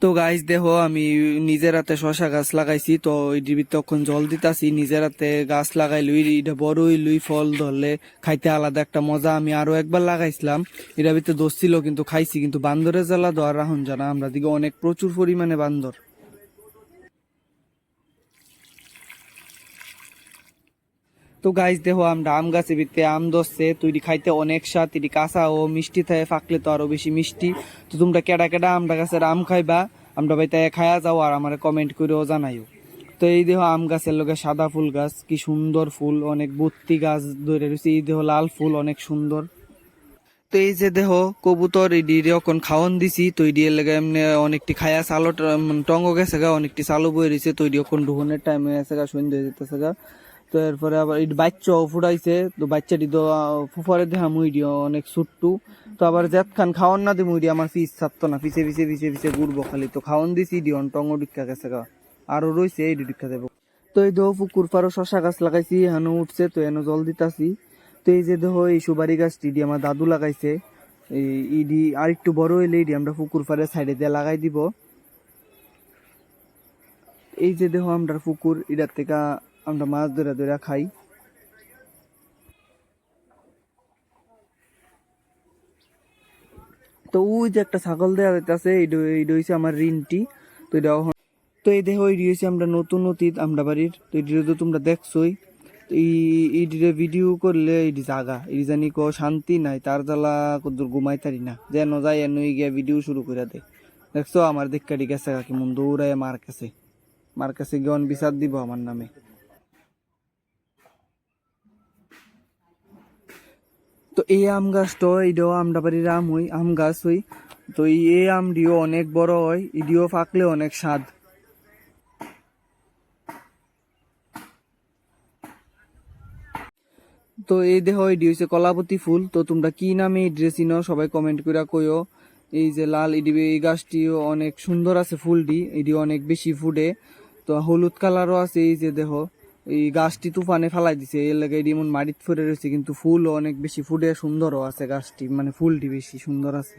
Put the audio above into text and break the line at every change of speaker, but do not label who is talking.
তো গাইস দেহ আমি নিজের হাতে শশা গাছ লাগাইছি, তো ভিতরে তখন জল দিতাছি, নিজের হাতে গাছ লাগাই লুই, এটা বড়ই লুই ফল ধরলে খাইতে আলাদা একটা মজা। আমি আরও একবার লাগাইছিলাম এটা ভিতরে দোষ ছিল, কিন্তু খাইছি, কিন্তু বান্দরের জ্বালা দোয়ার রাহন জানা, আমরা দিকে অনেক প্রচুর পরিমাণে বান্দর। তো গাইস দেখো, আমরা আম গাছে ভিতরে আম ধরছে, তৈরি খাইতে অনেক স্বাদ, এটি কাঁচা ও মিষ্টি থাকে ফাকলে তো আরও বেশি মিষ্টি। তো তোমরা কেডা কেডা আমরা গাছের আম খাইবা, আমরা বাইতে খায়া যাও আর আমার কমেন্ট করেও জানাইও। তো এই দেহ আম গাছের লগে সাদা ফুল গাছ, কি সুন্দর ফুল, অনেক বত্তি গাছ ধরে রয়েছে, এই দেহ লাল ফুল অনেক সুন্দর। তো এই যে দেহ কবুতর ইডি এখন খাওয়ান দিছি, তো এর লেগে এমনি অনেকটি খায়া চালো টঙ্গ গেছে গা, অনেকটি চালু বয়ে রয়েছে, তো ইডি এখন ঢুকনের টাইম গেছে গা, সন্ধ্যে যেতেছে গা। তো এরপরে আবার ইডি বাচ্চাও ফুটাইছে, তো বাচ্চাটি তো ফুফারে দেহা মুইডিও অনেক ছুট্টু তো আবার জেত খান খাওয়ান না দি মুইডি আমার ফিস ছাড়তো না পিছে পিছে পিছে পিছে ঘুরবো খালি। তো খাওয়ান দিছি অন টঙ্গ ডিক্কা গেছে গা। আরও রয়েছে এই ডিক্কা দেবো তো এই দেহ পুকুর পারো শশা গাছ লাগাইছি হেন উঠছে, তো এনে জল দিতাছি। তো এই যে দেখো এই সুপারি গাছটি আমার দাদু লাগাইছে। এই ইডি আর একটু বড় হইলে ইডি আমরা পুকুর পাড়ে সাইডে দিয়ে লাগাই দিব। এই যে দেখো আমরা পুকুর এটার থেকে আমরা মাছ ধরে ধরে খাই। তো ওই যে একটা ছাগল দেওয়া যাইতেছে এটা হইছে আমার রিনটি। তো এটা তো এই দেখো এটি হইছে আমরা নতুন অতীত, আমরা বাড়ির। তো এটি তো তোমরা দেখছোই। তো এই ভিডিও করলে এটি জাগা। এটি জানি কো শান্তি নাই, তার জ্বালা কদ্দুর ঘুমাই তারি না। যেন যায়, এন গিয়া ভিডিও শুরু করে দেয় দেখছ, আমার দেখাটি গেছে কাকি, মন দৌড়ায় মার কাছে। মার কাছে গিয়ে বিচার দিব আমার নামে। তো এই আম গাছটা এটাও আমরা বাড়ির আম হই আম গাছ হই তো এই আমটিও অনেক বড় হয় ইডিও পাকলে অনেক স্বাদ। তো এই দেহ এডি হইছে কলাপতি ফুল। তো তোমরা কি নামে এই ড্রেস চিনো সবাই কমেন্ট করে কইও। এই যে লাল ইডি এই গাছটিও অনেক সুন্দর আছে ফুলটি এডি অনেক বেশি ফুটে। তো হলুদ কালারও আছে, এই যে দেহ এই গাছটি তুফানে ফেলাই দিছে, এর লাগে এমন মাটিত ফুটে রয়েছে, কিন্তু ফুলও অনেক বেশি ফুটে সুন্দরও আছে গাছটি মানে ফুলটি বেশি সুন্দর আছে।